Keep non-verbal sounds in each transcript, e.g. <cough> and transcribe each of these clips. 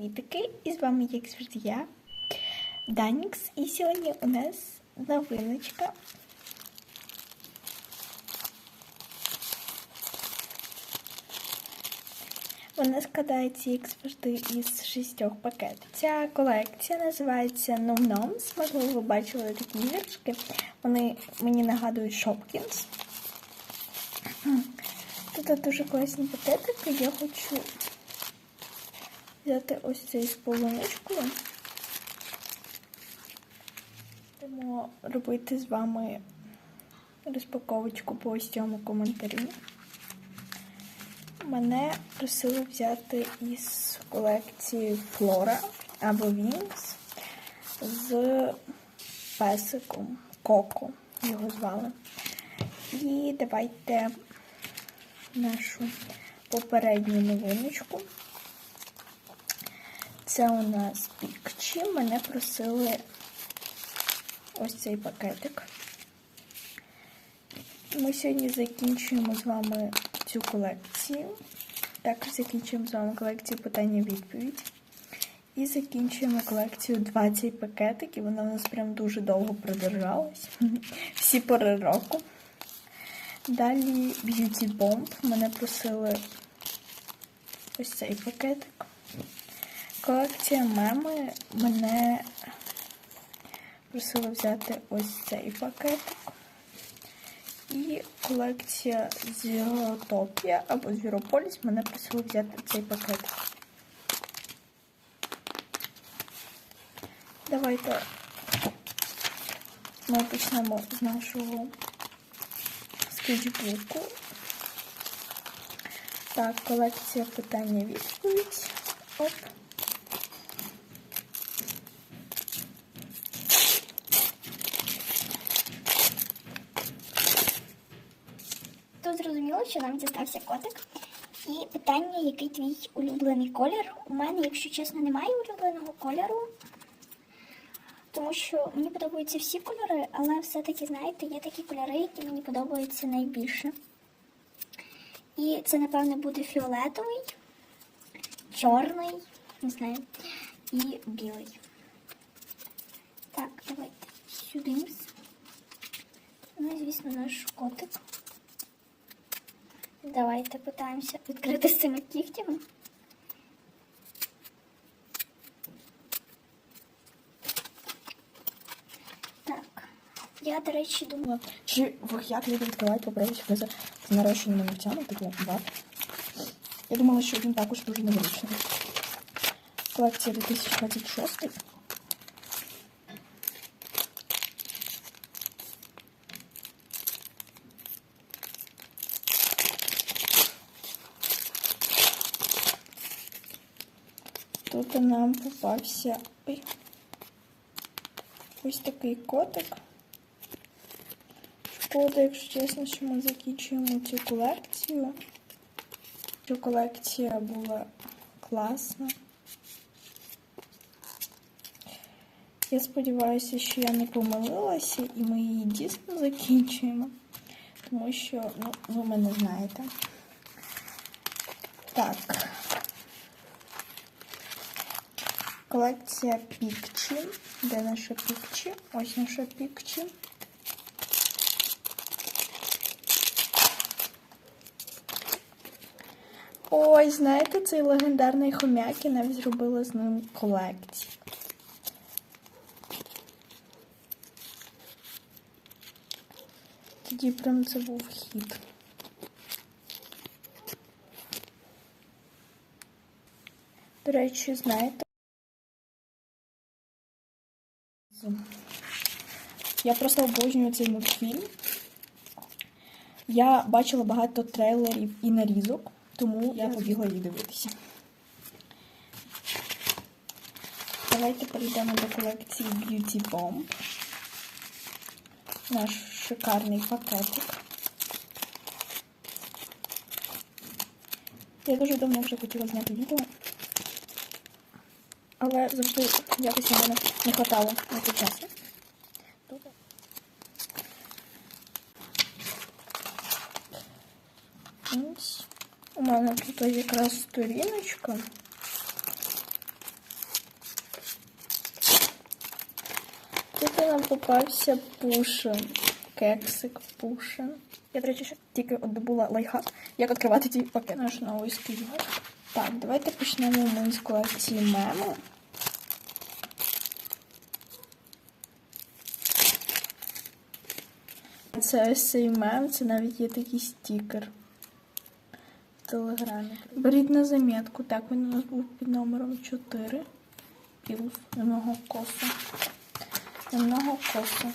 привітики! І з вами, як завжди, я, Данікс. І сьогодні у нас новиночка. Вона складається, як завжди, із шістьох пакетів. Ця колекція називається Nom Noms. Можливо, ви бачили такі іграшки. Вони мені нагадують Shopkins. Тут дуже класні пакетики. Я хочу взяти ось цей з полуничкою. Будемо робити з вами розпаковочку по ось цьому коментарі. Мене просили взяти із колекції Флора або Wings з песиком Коко, його звали. І давайте нашу попередню новиночку. Це у нас пікчі. Мене просили ось цей пакетик. Ми сьогодні закінчуємо з вами цю колекцію. Також закінчуємо з вами колекцію питання-відповідь. І закінчуємо колекцію 20 пакетиків. Вона у нас прям дуже довго продержалась. <laughs> Всі пори року. Далі Beauty Bomb. Мене просили ось цей пакетик. Колекція меми мене просили взяти ось цей пакетик. І колекція Зіротопія або Звірополіс мене просили взяти цей пакетик. Давайте ми почнемо з нашого скетчбуку. Так, колекція питання-відповідь. Оп. Тут зрозуміло, що нам дістався котик. І питання, який твій улюблений колір? У мене, якщо чесно, немає улюбленого кольору, тому що мені подобаються всі кольори, але все-таки, знаєте, є такі кольори, які мені подобаються найбільше. І це, напевно, буде фіолетовий, чорний, не знаю, і білий. Так, давайте сюди. Ну і, звісно, наш котик. Давайте питаємося відкрити з цими кігтями. Так. Я, до речі, думаю, Чи як люди відкривають паперові фризи з нарощеними ногтями, типу ват? Я думала, що він також дуже незручний. Колекція 2026. Тут нам попався ой, ось такий котик. Шкода, якщо чесно, що ми закінчуємо цю колекцію. Ця колекція була класна. Я сподіваюся, що я не помилилася і ми її дійсно закінчуємо, тому що, ну, ви мене знаєте. Так. Колекція Пікчі. Де наша Пікчі? Ось наша Пікчі. Ой, знаєте, цей легендарний хомяк, я навіть зробила з ним колекцію. Тоді прям це був хід. До речі, знаєте. Я просто обожнюю цей мультфільм. Я бачила багато трейлерів і нарізок, тому я побігла її дивитися. Давайте перейдемо до колекції Beauty Bomb. Наш шикарний пакетик. Я дуже давно вже хотіла зняти відео, але завжди якось мене не хватало на той час. Ось. У мене тут якраз сторіночка. Тут нам попався пушин, кексик пушин. Я, до речі, тільки добула лайфхак, як відкривати ті пакети. Наш новий співак. Так, давайте почнемо ми з колекції мему. Це ось цей мем, це навіть є такий стікер. В телеграмі. Беріть на замітку. Так, він у нас був під номером 4. Пілф немного косу. Немного косу.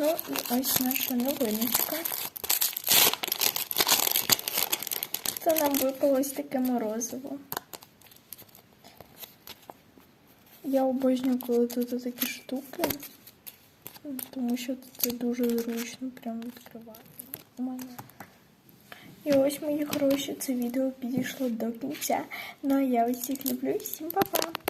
Ну і ось наша новиночка. Це нам випалось таке морозиво. Я обожнюю, коли тут такі штуки, тому що це дуже зручно прям відкривати. У мене. І ось мої хороші, це відео підійшло до кінця. Ну а я усіх люблю. Всім па-па!